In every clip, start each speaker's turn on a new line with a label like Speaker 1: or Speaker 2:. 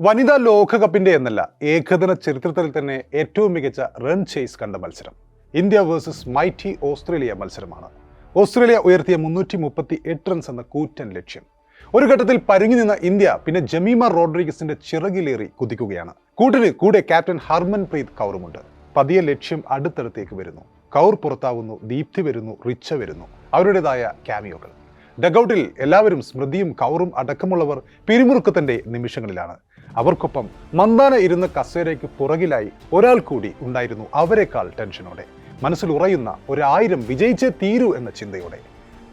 Speaker 1: വനിതാ ലോകകപ്പിന്റെ എന്നല്ല ഏകദിന ചരിത്രത്തിൽ തന്നെ ഏറ്റവും മികച്ച റൺ ചേസ് കണ്ട മത്സരം. ഇന്ത്യ വേഴ്സസ് മൈറ്റി ഓസ്ട്രേലിയ മത്സരമാണ്. ഓസ്ട്രേലിയ ഉയർത്തിയ മുന്നൂറ്റി മുപ്പത്തി എട്ട് റൺസ് എന്ന കൂറ്റൻ ലക്ഷ്യം. ഒരു ഘട്ടത്തിൽ പരുങ്ങി നിന്ന ഇന്ത്യ പിന്നെ ജമീമ റോഡ്രിഗസിന്റെ ചിറകിലേറി കുതിക്കുകയാണ്. കൂട്ടിന് കൂടെ ക്യാപ്റ്റൻ ഹർമൻപ്രീത് കൗറുമുണ്ട്. പതിയ ലക്ഷ്യം അടുത്തടുത്തേക്ക് വരുന്നു. കൗർ പുറത്താവുന്നു ദീപ്തി വരുന്നു റിച്ച വരുന്നു. അവരുടേതായ ക്യാമിയോകൾ ഡഗൌട്ടിൽ എല്ലാവരും സ്മൃതിയും കൗറും അടക്കമുള്ളവർ പിരിമുറുക്കത്തിന്റെ നിമിഷങ്ങളിലാണ്. അവർക്കൊപ്പം മന്ദാന ഇരുന്ന കസേരയ്ക്ക് പുറകിലായി ഒരാൾ കൂടി ഉണ്ടായിരുന്നു അവരെക്കാൾ ടെൻഷനോടെ. മനസ്സിൽ ഉറയുന്ന ഒരായിരം വിജയിച്ചേ തീരൂ എന്ന ചിന്തയോടെ.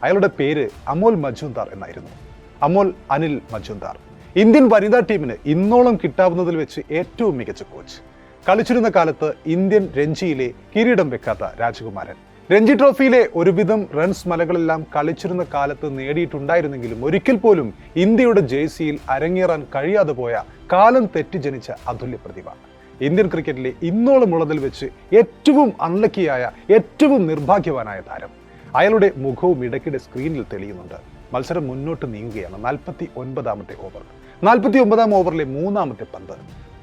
Speaker 1: അയാളുടെ പേര് അമോൽ മജുന്ദാർ എന്നായിരുന്നു. അമോൽ അനിൽ മജുന്ദാർ ഇന്ത്യൻ വനിതാ ടീമിന് ഇന്നോളം കിട്ടാവുന്നതിൽ വെച്ച് ഏറ്റവും മികച്ച കോച്ച്. കളിച്ചിരുന്ന കാലത്ത് ഇന്ത്യൻ രഞ്ജിയിലെ കിരീടം വെക്കാത്ത രാജകുമാരൻ. രഞ്ജി ട്രോഫിയിലെ ഒരുവിധം റൺസ് മലകളെല്ലാം കളിച്ചിരുന്ന കാലത്ത് നേടിയിട്ടുണ്ടായിരുന്നെങ്കിലും ഒരിക്കൽ പോലും ഇന്ത്യയുടെ ജേഴ്സിയിൽ അരങ്ങേറാൻ കഴിയാതെ പോയ കാലം തെറ്റി ജനിച്ച അതുല്യ പ്രതിഭ. ഇന്ത്യൻ ക്രിക്കറ്റിലെ ഇന്നോളം ഉള്ളതിൽ വെച്ച് ഏറ്റവും അൺലക്കിയായ ഏറ്റവും നിർഭാഗ്യവാനായ താരം. അയാളുടെ മുഖവും ഇടയ്ക്കിടെ സ്ക്രീനിൽ തെളിയുന്നുണ്ട്. മത്സരം മുന്നോട്ട് നീങ്ങുകയാണ് നാൽപ്പത്തി ഒൻപതാമത്തെ ഓവർ നാൽപ്പത്തി ഒമ്പതാം ഓവറിലെ മൂന്നാമത്തെ പന്ത്.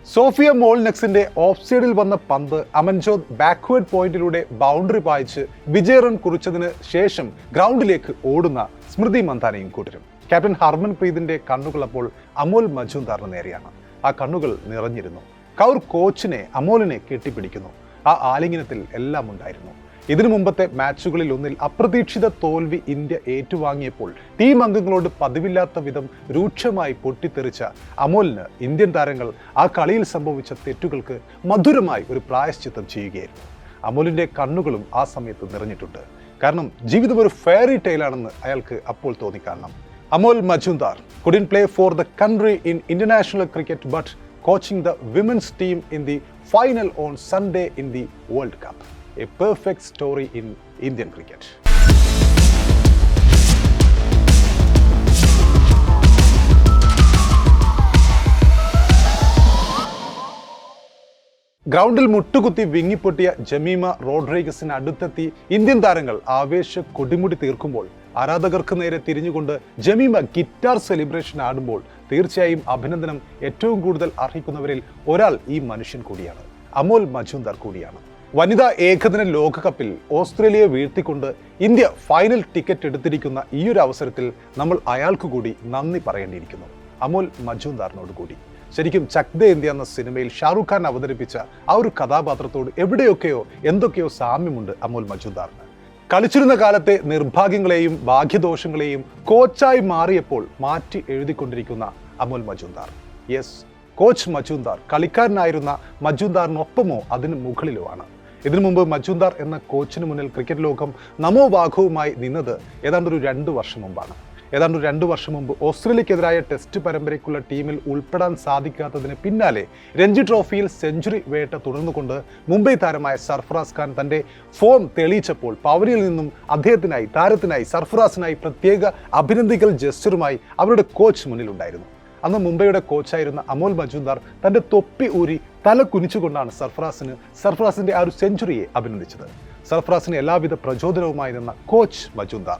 Speaker 1: സോഫിയ മോൾനെക്സിന്റെ ഓഫ് സൈഡിൽ വന്ന പന്ത് അമൻജോത് ബാക്ക്വേർഡ് പോയിന്റിലൂടെ ബൗണ്ടറി പായിച്ച് വിജയ റൺ കുറിച്ചതിന് ശേഷം ഗ്രൗണ്ടിലേക്ക് ഓടുന്ന സ്മൃതി മന്ദാനയും കൂട്ടരും. ക്യാപ്റ്റൻ ഹർമൻ പ്രീതിന്റെ കണ്ണുകൾ അപ്പോൾ അമോൽ മജുംദാറിന് നേരെയാണ്. ആ കണ്ണുകൾ നിറഞ്ഞിരുന്നു. കൗർ കോച്ചിനെ അമോലിനെ കെട്ടിപ്പിടിക്കുന്നു. ആ ആലിംഗനത്തിൽ എല്ലാം ഉണ്ടായിരുന്നു. ഇതിനു മുമ്പത്തെ മാച്ചുകളിൽ ഒന്നിൽ അപ്രതീക്ഷിത തോൽവി ഇന്ത്യ ഏറ്റുവാങ്ങിയപ്പോൾ ടീം അംഗങ്ങളോട് പതിവില്ലാത്ത വിധം രൂക്ഷമായി പൊട്ടിത്തെറിച്ച അമോലിന് ഇന്ത്യൻ താരങ്ങൾ ആ കളിയിൽ സംഭവിച്ച തെറ്റുകൾക്ക് മധുരമായി ഒരു പ്രായശ്ചിത്തം ചെയ്യുകയായിരുന്നു. അമോലിന്റെ കണ്ണുകളും ആ സമയത്ത് നിറഞ്ഞിട്ടുണ്ട്. കാരണം ജീവിതം ഒരു ഫെയറി ടൈലാണെന്ന് അയാൾക്ക് അപ്പോൾ തോന്നിക്കാണണം Amol Muzumdar couldn't play for the country in international cricket but coaching the women's team in the final on Sunday in the World Cup a perfect story in Indian cricket ഗ്രൗണ്ടിൽ മുട്ടുകുത്തി വിങ്ങിപ്പൊട്ടിയ ജമീമ റോഡ്രിഗസിന് അടുത്തെത്തി Indian താരങ്ങൾ ആവേശ കൊടിമുടി തീർക്കുമ്പോൾ ആരാധകർക്ക് നേരെ തിരിഞ്ഞുകൊണ്ട് Jemimah guitar celebration ആടുമ്പോൾ തീർച്ചയായും അഭിനന്ദനം ഏറ്റവും കൂടുതൽ അർഹിക്കുന്നവരിൽ ഒരാൾ ഈ മനുഷ്യൻ കൂടിയാണ്. അമോൽ മജുന്ദർ കൂടിയാണ്. വനിതാ ഏകദിന ലോകകപ്പിൽ ഓസ്ട്രേലിയയെ വീഴ്ത്തിക്കൊണ്ട് ഇന്ത്യ ഫൈനൽ ടിക്കറ്റ് എടുത്തിരിക്കുന്ന ഈ ഒരു അവസരത്തിൽ നമ്മൾ അയാൾക്ക് കൂടി നന്ദി പറയേണ്ടിയിരിക്കുന്നു. അമോൽ മജുന്ദാറിനോട് കൂടി. ശരിക്കും ചക്ദേ ഇന്ത്യ എന്ന സിനിമയിൽ ഷാറുഖ് ഖാൻ അവതരിപ്പിച്ച ആ ഒരു കഥാപാത്രത്തോട് എവിടെയൊക്കെയോ എന്തൊക്കെയോ സാമ്യമുണ്ട് അമോൽ മജുന്ദാറിന് കളിച്ചിരുന്ന കാലത്തെ നിർഭാഗ്യങ്ങളെയും ഭാഗ്യദോഷങ്ങളെയും കോച്ചായി മാറിയപ്പോൾ മാറ്റി എഴുതിക്കൊണ്ടിരിക്കുന്ന അമുൽ മജുന്ദാർ യെസ് കോച്ച് മജുന്ദാർ കളിക്കാരനായിരുന്ന മജുന്ദാറിനൊപ്പമോ അതിന് മുകളിലോ ആണ് ഇതിനു മുമ്പ് മജുന്ദാർ എന്ന കോച്ചിന് മുന്നിൽ ക്രിക്കറ്റ് ലോകം നമോ വാഘവുമായി നിന്നത് ഏതാണ്ട് ഒരു രണ്ട് വർഷം മുമ്പാണ്. ഏതാണ്ട് രണ്ട് വർഷം മുമ്പ് ഓസ്ട്രേലിയക്കെതിരായ ടെസ്റ്റ് പരമ്പരയ്ക്കുള്ള ടീമിൽ ഉൾപ്പെടാൻ സാധിക്കാത്തതിന് പിന്നാലെ രഞ്ജി ട്രോഫിയിൽ സെഞ്ചുറി വേട്ട തുടർന്നുകൊണ്ട് മുംബൈ താരമായ സർഫറാസ് ഖാൻ തന്റെ ഫോം തെളിയിച്ചപ്പോൾ പവലിയിൽ നിന്നും അദ്ദേഹത്തിനായി താരത്തിനായി സർഫറാസിനായി പ്രത്യേക അഭിനന്ദികൾ ജസ്റ്ററുമായി അവരുടെ കോച്ച് മുന്നിലുണ്ടായിരുന്നു. അന്ന് മുംബൈയുടെ കോച്ചായിരുന്ന അമോൽ മജുന്ദാർ തന്റെ തൊപ്പി ഊരി തല കുനിച്ചുകൊണ്ടാണ് സർഫറാസിന് സർഫറാസിന്റെ ആ ഒരു സെഞ്ചുറിയെ അഭിനന്ദിച്ചത്. സർഫറാസിന് എല്ലാവിധ പ്രചോദനവുമായി നിന്ന കോച്ച് മജുന്ദാർ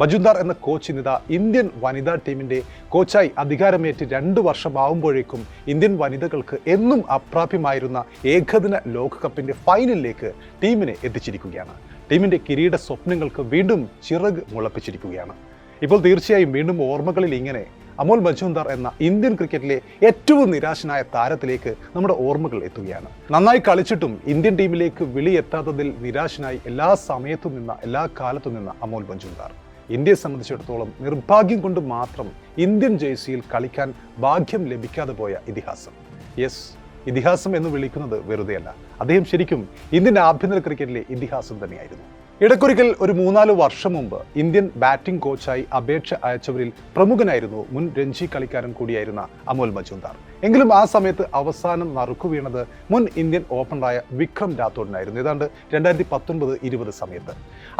Speaker 1: മജുന്ദാർ എന്ന കോച്ച് ഇന്നിതാ ഇന്ത്യൻ വനിതാ ടീമിന്റെ കോച്ചായി അധികാരമേറ്റ് രണ്ട് വർഷമാവുമ്പോഴേക്കും ഇന്ത്യൻ വനിതകൾക്ക് എന്നും അപ്രാപ്യമായിരുന്ന ഏകദിന ലോകകപ്പിന്റെ ഫൈനലിലേക്ക് ടീമിനെ എത്തിച്ചിരിക്കുകയാണ്. ടീമിന്റെ കിരീട സ്വപ്നങ്ങൾക്ക് വീണ്ടും ചിറക് മുളപ്പിച്ചിരിക്കുകയാണ്. ഇപ്പോൾ തീർച്ചയായും വീണ്ടും ഓർമ്മകളിൽ ഇങ്ങനെ അമോൽ മജുന്ദാർ എന്ന ഇന്ത്യൻ ക്രിക്കറ്റിലെ ഏറ്റവും നിരാശനായ താരത്തിലേക്ക് നമ്മുടെ ഓർമ്മകൾ എത്തുകയാണ്. നന്നായി കളിച്ചിട്ടും ഇന്ത്യൻ ടീമിലേക്ക് വിളിയെത്താത്തതിൽ നിരാശനായി എല്ലാ സമയത്തു നിന്ന എല്ലാ കാലത്തു നിന്ന അമോൽ മജുന്ദാർ ഇന്ത്യയെ സംബന്ധിച്ചിടത്തോളം നിർഭാഗ്യം കൊണ്ട് മാത്രം ഇന്ത്യൻ ജേഴ്സിയിൽ കളിക്കാൻ ഭാഗ്യം ലഭിക്കാതെ പോയ ഇതിഹാസം. യെസ് ഇതിഹാസം എന്ന് വിളിക്കുന്നത് വെറുതെയല്ല. അദ്ദേഹം ശരിക്കും ഇന്ത്യൻ ആഭ്യന്തര ക്രിക്കറ്റിലെ ഇതിഹാസം തന്നെയായിരുന്നു. ഇടയ്ക്കൊരിക്കൽ ഒരു മൂന്നാൽ വർഷം മുമ്പ് ഇന്ത്യൻ ബാറ്റിംഗ് കോച്ചായി അപേക്ഷ അയച്ചവരിൽ പ്രമുഖനായിരുന്നു മുൻ രഞ്ജി കളിക്കാരൻ കൂടിയായിരുന്ന അമോൽ മജുന്ദാർ എങ്കിലും ആ സമയത്ത് അവസാനം നറുക്കു വീണത് മുൻ ഇന്ത്യൻ ഓപ്പണറായ വിക്രം രാത്തോഡിനായിരുന്നു. ഏതാണ്ട് രണ്ടായിരത്തി പത്തൊൻപത് ഇരുപത് സമയത്ത്.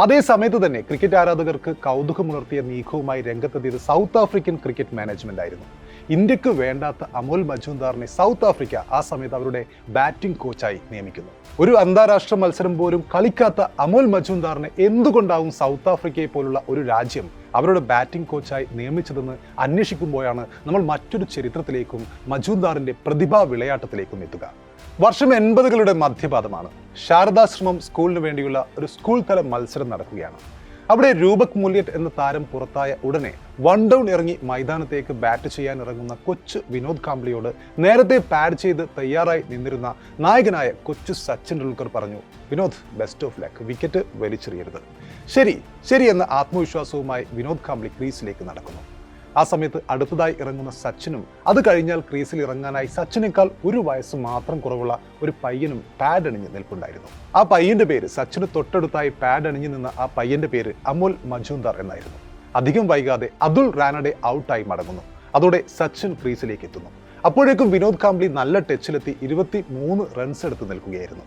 Speaker 1: അതേ സമയത്ത് തന്നെ ക്രിക്കറ്റ് ആരാധകർക്ക് കൗതുകമുണർത്തിയ നീക്കവുമായി രംഗത്തെത്തിയത് സൗത്ത് ആഫ്രിക്കൻ ക്രിക്കറ്റ് മാനേജ്മെന്റ് ആയിരുന്നു. ഇന്ത്യയ്ക്ക് വേണ്ടാത്ത അമോൽ മജുന്ദാറിനെ സൗത്ത് ആഫ്രിക്ക ആ സമയത്ത് അവരുടെ ബാറ്റിംഗ് കോച്ചായി നിയമിക്കുന്നു. ഒരു അന്താരാഷ്ട്ര മത്സരം പോലും കളിക്കാത്ത അമോൽ മജുന്ദാറിനെ എന്തുകൊണ്ടാവും സൗത്ത് ആഫ്രിക്കയെ പോലുള്ള ഒരു രാജ്യം അവരുടെ ബാറ്റിംഗ് കോച്ചായി നിയമിച്ചതെന്ന് അന്വേഷിക്കുമ്പോഴാണ് നമ്മൾ മറ്റൊരു ചരിത്രത്തിലേക്കും മജൂദാറിന്റെ പ്രതിഭാ വിളയാട്ടത്തിലേക്കും എത്തുക. വർഷം എൺപതുകളുടെ മധ്യപാദമാണ് ശാരദാശ്രമം സ്കൂളിന് വേണ്ടിയുള്ള ഒരു സ്കൂൾ തല മത്സരം നടക്കുകയാണ്. അവിടെ രൂപക് മൂല്യറ്റ് എന്ന താരം പുറത്തായ ഉടനെ വൺ ഡൗൺ ഇറങ്ങി മൈതാനത്തേക്ക് ബാറ്റ് ചെയ്യാൻ ഇറങ്ങുന്ന കൊച്ചു വിനോദ് കാംബ്ലിയോട് നേരത്തെ പാഡ് ചെയ്ത് തയ്യാറായി നിന്നിരുന്ന നായകനായ കൊച്ചു സച്ചിൻ ടെണ്ടുൽക്കർ പറഞ്ഞു Vinod best of luck wicket വലിച്ചെറിയരുത്. ശരി ശരി എന്ന ആത്മവിശ്വാസവുമായി വിനോദ് കാംബ്ലി ക്രീസിലേക്ക് നടക്കുന്നു. ആ സമയത്ത് അടുത്തതായി ഇറങ്ങുന്ന സച്ചിനും അത് കഴിഞ്ഞാൽ ക്രീസിൽ ഇറങ്ങാനായി സച്ചിനേക്കാൾ ഒരു വയസ്സ് മാത്രം കുറവുള്ള ഒരു പയ്യനും പാഡ് അണിഞ്ഞ് നിൽപ്പുണ്ടായിരുന്നു. ആ പയ്യന്റെ പേര് സച്ചിന് തൊട്ടടുത്തായി പാഡ് അണിഞ്ഞു നിന്ന ആ പയ്യന്റെ പേര് അമുൽ മജൂന്ദർ എന്നായിരുന്നു. അധികം വൈകാതെ അതുൽ റാനഡെ ഔട്ടായി മടങ്ങുന്നു. അതോടെ സച്ചിൻ ക്രീസിലേക്ക് എത്തുന്നു. അപ്പോഴേക്കും വിനോദ് കാംബ്ലി നല്ല ടച്ചിലെത്തി ഇരുപത്തി മൂന്ന് റൺസ് എടുത്ത് നിൽക്കുകയായിരുന്നു.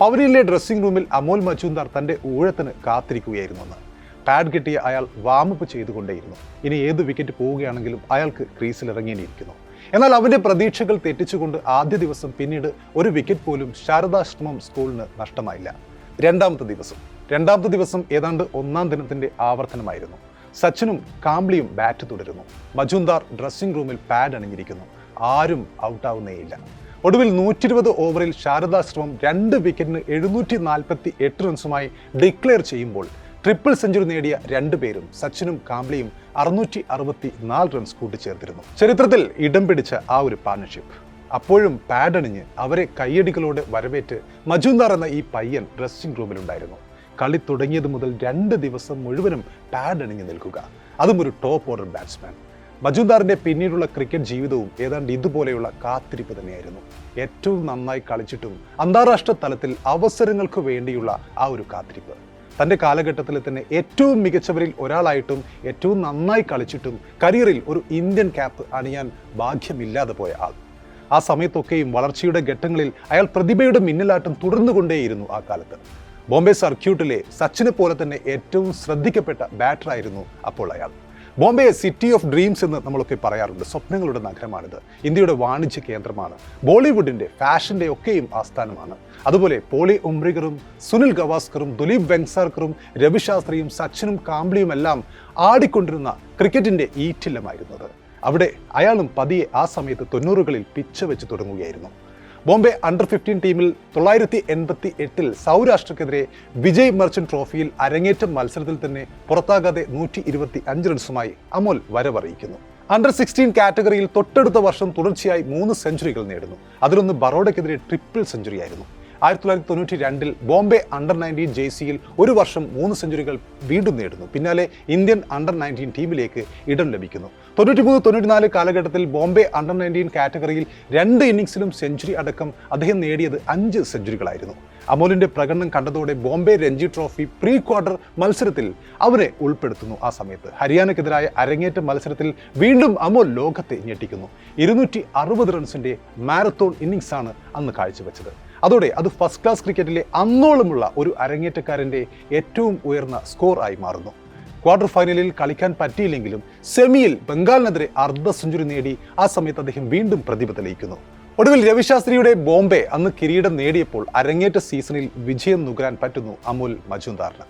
Speaker 1: പവനിലെ ഡ്രസ്സിംഗ് റൂമിൽ അമോൽ മജൂന്ദാർ തന്റെ ഊഴത്തിന് കാത്തിരിക്കുകയായിരുന്നു പാഡ് കിട്ടിയ അയാൾ വാമപ്പ് ചെയ്തുകൊണ്ടേയിരുന്നു. ഇനി ഏത് വിക്കറ്റ് പോവുകയാണെങ്കിലും അയാൾക്ക് ക്രീസിൽ ഇറങ്ങേണ്ടിയിരിക്കുന്നു. എന്നാൽ അവന്റെ പ്രതീക്ഷകൾ തെറ്റിച്ചുകൊണ്ട് ആദ്യ ദിവസം പിന്നീട് ഒരു വിക്കറ്റ് പോലും ശാരദാശ്രമം സ്കൂളിന് നഷ്ടമായില്ല. രണ്ടാമത്തെ ദിവസം. രണ്ടാമത്തെ ദിവസം ഏതാണ്ട് ഒന്നാം ദിനത്തിന്റെ ആവർത്തനമായിരുന്നു. സച്ചിനും കാംബ്ലിയും ബാറ്റ് തുടരുന്നു. മജുന്ദാർ ഡ്രസ്സിംഗ് റൂമിൽ പാഡ് അണിഞ്ഞിരിക്കുന്നു. ആരും ഔട്ടാവുന്നേയില്ല ഒടുവിൽ നൂറ്റി ഇരുപത് ഓവറിൽ ശാരദാശ്രമം രണ്ട് വിക്കറ്റിന് എഴുന്നൂറ്റി നാൽപ്പത്തി എട്ട് റൺസുമായി ഡിക്ലെയർ ചെയ്യുമ്പോൾ ട്രിപ്പിൾ സെഞ്ചുറി നേടിയ രണ്ടു പേരും സച്ചിനും കാംബ്ലിയും അറുന്നൂറ്റി അറുപത്തി നാല് റൺസ് കൂട്ടിച്ചേർത്തിരുന്നു. ചരിത്രത്തിൽ ഇടം പിടിച്ച ആ ഒരു പാർട്ണർഷിപ്പ് അപ്പോഴും പാഡണിഞ്ഞ് അവരെ കൈയടികളോടെ വരവേറ്റ് മജുന്ദാർ എന്ന ഈ പയ്യൻ ഡ്രസ്സിംഗ് റൂമിലുണ്ടായിരുന്നു കളി തുടങ്ങിയത് മുതൽ രണ്ട് ദിവസം മുഴുവനും പാഡണിഞ്ഞ് നിൽക്കുക. അതും ഒരു ടോപ്പ് ഓർഡർ ബാറ്റ്സ്മാൻ മജുന്ദാറിന്റെ പിന്നീടുള്ള ക്രിക്കറ്റ് ജീവിതവും ഏതാണ്ട് ഇതുപോലെയുള്ള കാത്തിരിപ്പ് തന്നെയായിരുന്നു. ഏറ്റവും നന്നായി കളിച്ചിട്ടും അന്താരാഷ്ട്ര തലത്തിൽ അവസരങ്ങൾക്ക് വേണ്ടിയുള്ള ആ ഒരു കാത്തിരിപ്പ്. തന്റെ കാലഘട്ടത്തിൽ തന്നെ ഏറ്റവും മികച്ചവരിൽ ഒരാളായിട്ടും ഏറ്റവും നന്നായി കളിച്ചിട്ടും കരിയറിൽ ഒരു ഇന്ത്യൻ ക്യാപ്പ് അണിയാൻ ഭാഗ്യമില്ലാതെ പോയ ആൾ. ആ സമയത്തൊക്കെയും വളർച്ചയുടെ ഘട്ടങ്ങളിൽ അയാൾ പ്രതിഭയുടെ മിന്നലാട്ടം തുടർന്നുകൊണ്ടേയിരുന്നു ആ കാലത്ത്. ബോംബെ സർക്യൂട്ടിലെ സച്ചിനെ പോലെ തന്നെ ഏറ്റവും ശ്രദ്ധിക്കപ്പെട്ട ബാറ്ററായിരുന്നു അപ്പോൾ അയാൾ. ബോംബെ സിറ്റി ഓഫ് ഡ്രീംസ് എന്ന് നമ്മളൊക്കെ പറയാറുണ്ട്. സ്വപ്നങ്ങളുടെ നഗരമാണിത്. ഇന്ത്യയുടെ വാണിജ്യ കേന്ദ്രമാണ്. ബോളിവുഡിന്റെ ഫാഷന്റെ ഒക്കെയും ആസ്ഥാനമാണ്. അതുപോലെ പോളി ഉംബ്രിഗറും സുനിൽ ഗവാസ്കറും ദുലീപ് വെങ്സാർക്കറും രവിശാസ്ത്രിയും സച്ചിനും കാംബ്ലിയുമെല്ലാം ആടിക്കൊണ്ടിരുന്ന ക്രിക്കറ്റിന്റെ ഈറ്റില്ലമായിരുന്നത്. അവിടെ അയാളും പതിയെ ആ സമയത്ത് തൊണ്ണൂറുകളിൽ പിച്ച് വെച്ച് തുടങ്ങുകയായിരുന്നു. ബോംബെ അണ്ടർ ഫിഫ്റ്റീൻ ടീമിൽ തൊള്ളായിരത്തി എൺപത്തി എട്ടിൽ സൗരാഷ്ട്രക്കെതിരെ വിജയ് മർച്ചന്റ് ട്രോഫിയിൽ അരങ്ങേറ്റ മത്സരത്തിൽ തന്നെ പുറത്താകാതെ നൂറ്റി ഇരുപത്തി അഞ്ച് റൺസുമായി അമോൽ വരവറിയിക്കുന്നു. അണ്ടർ സിക്സ്റ്റീൻ കാറ്റഗറിയിൽ തൊട്ടടുത്ത വർഷം തുടർച്ചയായി മൂന്ന് സെഞ്ചുറികൾ നേടുന്നു. അതിലൊന്ന് ബറോഡയ്ക്കെതിരെ ട്രിപ്പിൾ സെഞ്ചുറി ആയിരുന്നു. ആയിരത്തി തൊള്ളായിരത്തി തൊണ്ണൂറ്റി രണ്ടിൽ ബോംബെ അണ്ടർ നയന്റീൻ ജെ സിയിൽ ഒരു വർഷം മൂന്ന് സെഞ്ചുറികൾ വീണ്ടും നേടുന്നു. പിന്നാലെ ഇന്ത്യൻ അണ്ടർ നയന്റീൻ ടീമിലേക്ക് ഇടം ലഭിക്കുന്നു. തൊണ്ണൂറ്റി മൂന്ന് തൊണ്ണൂറ്റിനാല് കാലഘട്ടത്തിൽ ബോംബെ അണ്ടർ നയന്റീൻ കാറ്റഗറിയിൽ രണ്ട് ഇന്നിങ്സിലും സെഞ്ചുറി അടക്കം അദ്ദേഹം നേടിയത് അഞ്ച് സെഞ്ചുറികളായിരുന്നു. അമോലിന്റെ പ്രകടനം കണ്ടതോടെ Bombay Ranji trophy pre quarter മത്സരത്തിൽ അവരെ ഉൾപ്പെടുത്തുന്നു ആ സമയത്ത്. ഹരിയാനക്കെതിരായ അരങ്ങേറ്റ മത്സരത്തിൽ വീണ്ടും അമോൽ ലോകത്തെ ഞെട്ടിക്കുന്നു. ഇരുന്നൂറ്റി അറുപത് റൺസിന്റെ മാരത്തോൺ ഇന്നിങ്സാണ് അന്ന് കാഴ്ചവെച്ചത്. അതോടെ അത് ഫസ്റ്റ് ക്ലാസ് ക്രിക്കറ്റിലെ അന്നോളമുള്ള ഒരു അരങ്ങേറ്റക്കാരന്റെ ഏറ്റവും ഉയർന്ന സ്കോർ ആയി മാറുന്നു. ക്വാർട്ടർ ഫൈനലിൽ കളിക്കാൻ പറ്റിയില്ലെങ്കിലും സെമിയിൽ ബംഗാളിനെതിരെ അർദ്ധ സെഞ്ചുറി നേടി ആ സമയത്ത് അദ്ദേഹം വീണ്ടും പ്രതിഭ തെളിയിക്കുന്നു. ഒടുവിൽ രവിശാസ്ത്രിയുടെ ബോംബെ അന്ന് കിരീടം നേടിയപ്പോൾ അരങ്ങേറ്റ സീസണിൽ വിജയം നുകരാൻ പറ്റുന്നു അമുൽ മജുന്ദാറിന്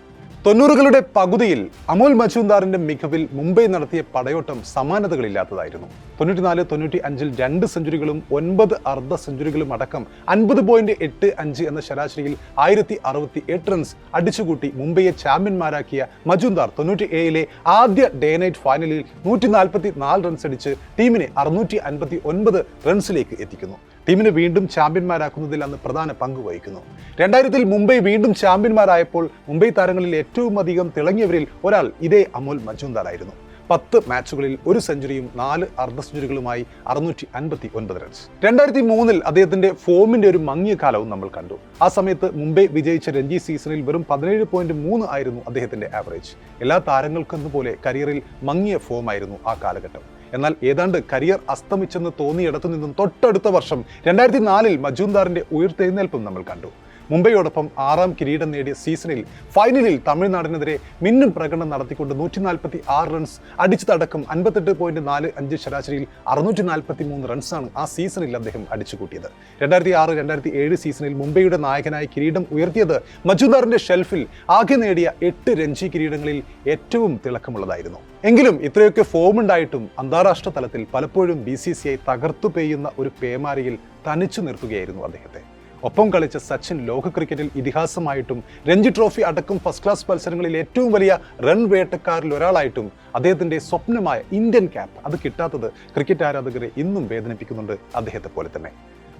Speaker 1: തൊണ്ണൂറുകളുടെ പകുതിയിൽ അമോൽ മജുംദാറിന്റെ മികവിൽ മുംബൈ നടത്തിയ പടയോട്ടം സമാനതകളില്ലാത്തതായിരുന്നു. തൊണ്ണൂറ്റിനാല് തൊണ്ണൂറ്റി അഞ്ചിൽ രണ്ട് സെഞ്ചുറികളും ഒൻപത് അർദ്ധ സെഞ്ചുറികളും അടക്കം അൻപത് പോയിന്റ് എട്ട് അഞ്ച് എന്ന ശരാശരിയിൽ ആയിരത്തി അറുപത്തി എട്ട് റൺസ് അടിച്ചുകൂട്ടി മുംബൈയെ ചാമ്പ്യന്മാരാക്കിയ മജുംദാർ തൊണ്ണൂറ്റി ഏഴിലെ ആദ്യ ഡേ നൈറ്റ് ഫൈനലിൽ നൂറ്റി നാൽപ്പത്തി നാല് റൺസ് അടിച്ച് ടീമിനെ അറുന്നൂറ്റി അൻപത്തി ഒൻപത് റൺസിലേക്ക് എത്തിക്കുന്നു. ടീമിനെ വീണ്ടും ചാമ്പ്യന്മാരാക്കുന്നതിൽ അന്ന് പ്രധാന പങ്ക് വഹിക്കുന്നു. രണ്ടായിരത്തിൽ മുംബൈ വീണ്ടും ചാമ്പ്യന്മാരായപ്പോൾ മുംബൈ താരങ്ങളിൽ ഏറ്റവും അധികം തിളങ്ങിയവരിൽ ഒരാൾ ഇതേ അമോൽ മജുംദാർ ആയിരുന്നു പത്ത് മാച്ചുകളിൽ ഒരു സെഞ്ചുറിയും നാല് അർദ്ധ സെഞ്ചുറികളുമായി അറുന്നൂറ്റി അൻപത്തി ഒൻപത് റൺസ് രണ്ടായിരത്തി മൂന്നിൽ അദ്ദേഹത്തിന്റെ ഫോമിന്റെ ഒരു മങ്ങിയ കാലവും നമ്മൾ കണ്ടു. ആ സമയത്ത് മുംബൈ വിജയിച്ച രഞ്ജി സീസണിൽ വെറും പതിനേഴ് പോയിന്റ് മൂന്ന് ആയിരുന്നു അദ്ദേഹത്തിന്റെ ആവറേജ് എല്ലാ താരങ്ങൾക്കെന്നപോലെ കരിയറിൽ മങ്ങിയ ഫോമായിരുന്നു ആ കാലഘട്ടം. എന്നാൽ ഏതാണ്ട് കരിയർ അസ്തമിച്ചെന്ന് തോന്നിയിടത്തു നിന്നും തൊട്ടടുത്ത വർഷം രണ്ടായിരത്തി നാലിൽ മജൂന്ദാറിന്റെ ഉയർത്തെഴുന്നേൽപ്പും നമ്മൾ കണ്ടു. മുംബൈയോടൊപ്പം ആറാം കിരീടം നേടിയ സീസണിൽ ഫൈനലിൽ തമിഴ്നാടിനെതിരെ മിന്നും പ്രകടനം നടത്തിക്കൊണ്ട് നൂറ്റി നാൽപ്പത്തി ആറ് റൺസ് അടിച്ചു തടക്കം അൻപത്തെട്ട് പോയിന്റ് നാല് അഞ്ച് ശരാശരിയിൽ അറുന്നൂറ്റി നാൽപ്പത്തി മൂന്ന് റൺസാണ് ആ സീസണിൽ അദ്ദേഹം അടിച്ചു കൂട്ടിയത്. രണ്ടായിരത്തി ആറ് രണ്ടായിരത്തി ഏഴ് സീസണിൽ മുംബൈയുടെ നായകനായി കിരീടം ഉയർത്തിയത് മജുദാറിന്റെ ഷെൽഫിൽ ആകെ നേടിയ എട്ട് രഞ്ജി കിരീടങ്ങളിൽ ഏറ്റവും തിളക്കമുള്ളതായിരുന്നു. എങ്കിലും ഇത്രയൊക്കെ ഫോം ഉണ്ടായിട്ടും അന്താരാഷ്ട്ര തലത്തിൽ പലപ്പോഴും ബി സി സി ഐ തകർത്തു പെയ്യുന്ന ഒരു പേമാരിയിൽ തനിച്ചു നിർത്തുകയായിരുന്നു അദ്ദേഹത്തെ. ഒപ്പം കളിച്ച സച്ചിൻ ലോക ക്രിക്കറ്റിൽ ഇതിഹാസമായിട്ടും രഞ്ജി ട്രോഫി അടക്കം ഫസ്റ്റ് ക്ലാസ് മത്സരങ്ങളിൽ ഏറ്റവും വലിയ റൺ വേട്ടക്കാരിൽ ഒരാളായിട്ടും അദ്ദേഹത്തിന്റെ സ്വപ്നമായ ഇന്ത്യൻ ക്യാപ്പ് അത് കിട്ടാത്തത് ക്രിക്കറ്റ് ആരാധകരെ ഇന്നും വേദനിപ്പിക്കുന്നുണ്ട് അദ്ദേഹത്തെ പോലെ തന്നെ.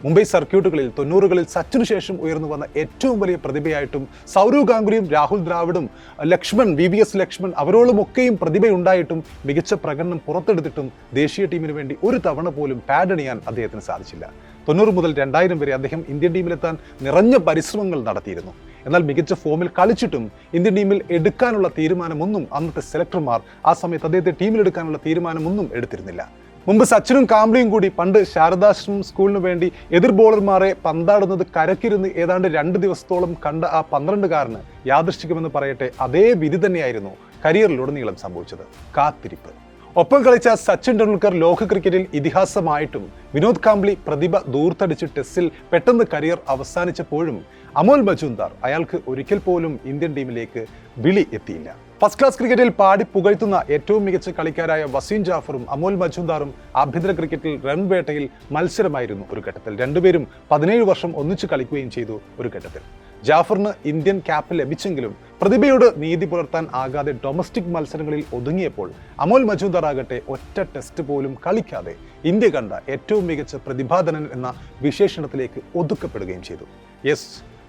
Speaker 1: മുംബൈ സർക്യൂട്ടുകളിൽ തൊണ്ണൂറുകളിൽ സച്ചിനു ശേഷം ഉയർന്നു വന്ന ഏറ്റവും വലിയ പ്രതിഭയായിട്ടും സൗരവ് ഗാംഗുലിയും Rahul ദ്രാവിഡും Laxman V V S Laxman അവരോളുമൊക്കെയും പ്രതിഭയുണ്ടായിട്ടും മികച്ച പ്രകടനം പുറത്തെടുത്തിട്ടും ദേശീയ ടീമിന് വേണ്ടി ഒരു തവണ പോലും പാഡണിയാൻ അദ്ദേഹത്തിന് സാധിച്ചില്ല. തൊണ്ണൂറ് മുതൽ രണ്ടായിരം വരെ അദ്ദേഹം ഇന്ത്യൻ ടീമിലെത്താൻ നിറഞ്ഞ പരിശ്രമങ്ങൾ നടത്തിയിരുന്നു. എന്നാൽ മികച്ച ഫോമിൽ കളിച്ചിട്ടും ഇന്ത്യൻ ടീമിൽ എടുക്കാനുള്ള തീരുമാനമൊന്നും അന്നത്തെ സെലക്ടർമാർ ആ സമയത്ത് അദ്ദേഹത്തെ ടീമിലെടുക്കാനുള്ള തീരുമാനമൊന്നും എടുത്തിരുന്നില്ല. മുമ്പ് സച്ചിനും കാംബ്ലിയും കൂടി പണ്ട് ശാരദാശ്രമം സ്കൂളിന് വേണ്ടി എതിർ ബോളർമാരെ പന്താടുന്നത് കരക്കിരുന്ന് ഏതാണ്ട് രണ്ട് ദിവസത്തോളം കണ്ട ആ പന്ത്രണ്ടുകാരന് യാദൃശ്ചികമെന്ന് പറയട്ടെ അതേ വിധി തന്നെയായിരുന്നു കരിയറിലുടനീളം സംഭവിച്ചത്. കാത്തിരിപ്പ്. ഒപ്പം കളിച്ച സച്ചിൻ ടെണ്ടുൽക്കർ ലോക ക്രിക്കറ്റിൽ ഇതിഹാസമായിട്ടും. വിനോദ് കാംബ്ലി പ്രതിഭ ദൂർത്തടിച്ച് ടെസ്റ്റിൽ പെട്ടെന്ന് കരിയർ അവസാനിച്ചപ്പോഴും അമോൽ മജുംദാർ അയാൾക്ക് ഒരിക്കൽ പോലും ഇന്ത്യൻ ടീമിലേക്ക് വിളി എത്തിയില്ല. ഫസ്റ്റ് ക്ലാസ് ക്രിക്കറ്റിൽ പാടി പുകഴ്ത്തുന്ന ഏറ്റവും മികച്ച കളിക്കാരായ വസീം ജാഫറും അമോൽ മജുംദാറും ആഭ്യന്തര ക്രിക്കറ്റിൽ റൺ വേട്ടയിൽ മത്സരമായിരുന്നു ഒരു ഘട്ടത്തിൽ. രണ്ടുപേരും പതിനേഴ് വർഷം ഒന്നിച്ചു കളിക്കുകയും ചെയ്തു ഒരു ഘട്ടത്തിൽ. ജാഫറിന് ഇന്ത്യൻ ക്യാപ്പ് ലഭിച്ചെങ്കിലും പ്രതിഭയോട് നീതി പുലർത്താൻ ആകാതെ ഡൊമസ്റ്റിക് മത്സരങ്ങളിൽ ഒതുങ്ങിയപ്പോൾ അമോൽ മജൂദർ ആകട്ടെ ഒറ്റ ടെസ്റ്റ് പോലും കളിക്കാതെ ഇന്ത്യ കണ്ട ഏറ്റവും മികച്ച പ്രതിഭാധനൻ എന്ന വിശേഷണത്തിലേക്ക് ഒതുക്കപ്പെടുകയും ചെയ്തു. യെസ്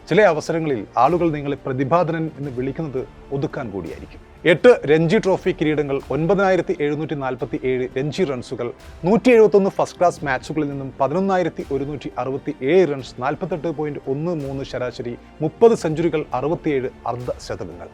Speaker 1: ചില അവസരങ്ങളിൽ ആളുകൾ നിങ്ങളെ പ്രതിഭാധനൻ എന്ന് വിളിക്കുന്നത് ഒതുക്കാൻ കൂടിയായിരിക്കും. എട്ട് രഞ്ജി ട്രോഫി കിരീടങ്ങൾ ഒൻപതിനായിരത്തി എഴുന്നൂറ്റി നാൽപ്പത്തി ഏഴ് രഞ്ജി റൺസുകൾ നൂറ്റി എഴുപത്തൊന്ന് ഫസ്റ്റ് ക്ലാസ് മാച്ചുകളിൽ നിന്നും പതിനൊന്നായിരത്തി ഒരുന്നൂറ്റി അറുപത്തി ഏഴ് റൺസ് നാൽപ്പത്തെട്ട് പോയിന്റ് ഒന്ന് മൂന്ന് ശരാശരി മുപ്പത് സെഞ്ചുറികൾ അറുപത്തിയേഴ് അർദ്ധ ശതകങ്ങൾ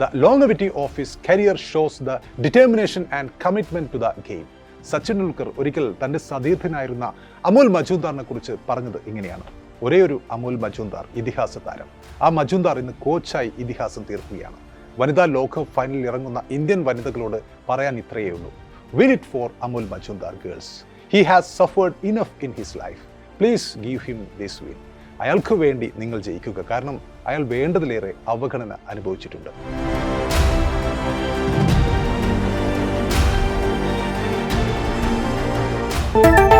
Speaker 1: the longevity of his career shows the determination and commitment to the game Sachin Tendulkar ഒരിക്കൽ തന്റെ സതീർത്ഥനായിരുന്ന അമോൽ മജൂദാറിനെ കുറിച്ച് പറഞ്ഞത് ഇങ്ങനെയാണ്. ഒരേയൊരു ഒരു അമോൽ മജൂന്ദാർ ഇതിഹാസ താരം. ആ മജൂന്ദാർ ഇന്ന് കോച്ചായി ഇതിഹാസം തീർക്കുകയാണ്. വനിതാ ലോകകപ്പ് ഫൈനലിൽ ഇറങ്ങുന്ന ഇന്ത്യൻ വനിതകളോട് പറയാൻ ഇത്രയേ ഉള്ളൂ. Win it for Amol Muzumdar girls he has suffered enough in his life please give him this win അയാൾക്ക് വേണ്ടി നിങ്ങൾ ജയിക്കുക. കാരണം അയാൾ വേണ്ടതിലേറെ അവഗണന അനുഭവിച്ചിട്ടുണ്ട്.
Speaker 2: thank you